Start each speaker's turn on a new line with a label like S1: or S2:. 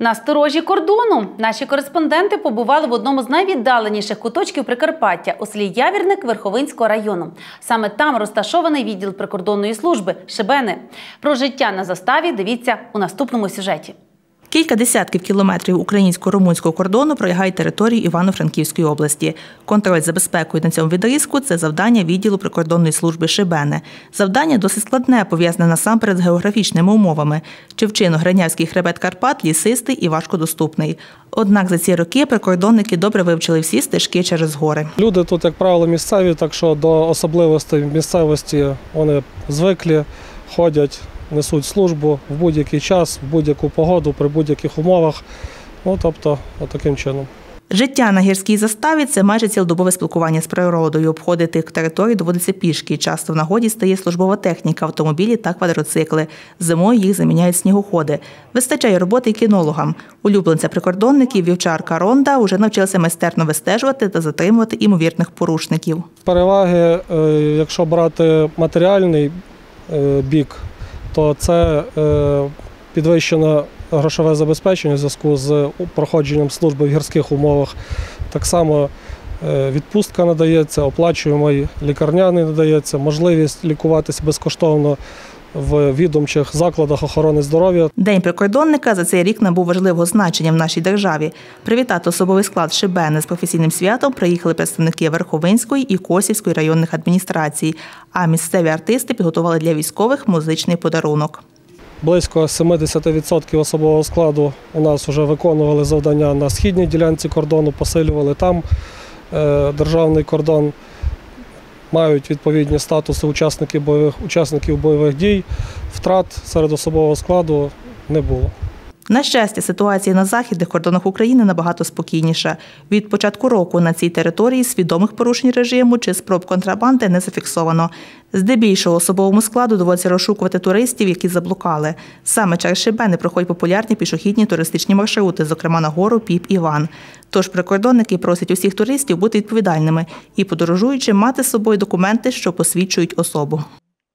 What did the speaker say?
S1: На сторожі кордону наші кореспонденти побували в одному з найвіддаленіших куточків Прикарпаття у селі Явірник Верховинського району. Саме там розташований відділ прикордонної служби Шибени. Про життя на заставі дивіться у наступному сюжеті.
S2: Кілька десятків кілометрів українсько-румунського кордону пролягають території Івано-Франківської області. Контроль за безпекою на цьому відрізку – це завдання відділу прикордонної служби Шибене. Завдання досить складне, пов'язане насамперед з географічними умовами. Чевчино Гринявський хребет Карпат лісистий і важкодоступний. Однак за ці роки прикордонники добре вивчили всі стежки через гори.
S3: Люди тут, як правило, місцеві, так що до особливостей місцевості вони звиклі, ходять, несуть службу в будь-який час, в будь-яку погоду, при будь-яких умовах. Ну, тобто, отаким чином.
S2: Життя на гірській заставі це майже цілодобове спілкування з природою. Обходити територію доводиться пішки. Часто в нагоді стає службова техніка, автомобілі та квадроцикли. Зимою їх заміняють снігоходи. Вистачає роботи й кінологам. Улюбленця прикордонників вівчарка Ронда вже навчилася майстерно вистежувати та затримувати імовірних порушників.
S3: Переваги, е, якщо брати матеріальний е, бік, то це е, підвищено грошове забезпечення в зв'язку з проходженням служби в гірських умовах. Так само е, відпустка надається, оплачуємо лікарняний надається, можливість лікуватися безкоштовно в відомчих закладах охорони здоров'я.
S2: День прикордонника за цей рік набув важливого значення в нашій державі. Привітати особовий склад Шибени з професійним святом приїхали представники Верховинської і Косівської районних адміністрацій. А місцеві артисти підготували для військових музичний подарунок.
S3: Близько 70% особового складу у нас вже виконували завдання на східній ділянці кордону, посилювали там е, державний кордон, мають відповідні статуси учасників бойових, учасників бойових дій. Втрат серед особового складу не було.
S2: На щастя, ситуація на західних кордонах України набагато спокійніша. Від початку року на цій території свідомих порушень режиму чи спроб контрабанди не зафіксовано. Здебільшого особовому складу доводиться розшукувати туристів, які заблукали. Саме через Шибени проходять популярні пішохідні туристичні маршрути, зокрема на гору Піп Іван. Тож прикордонники просять усіх туристів бути відповідальними і, подорожуючи, мати з собою документи, що посвідчують особу.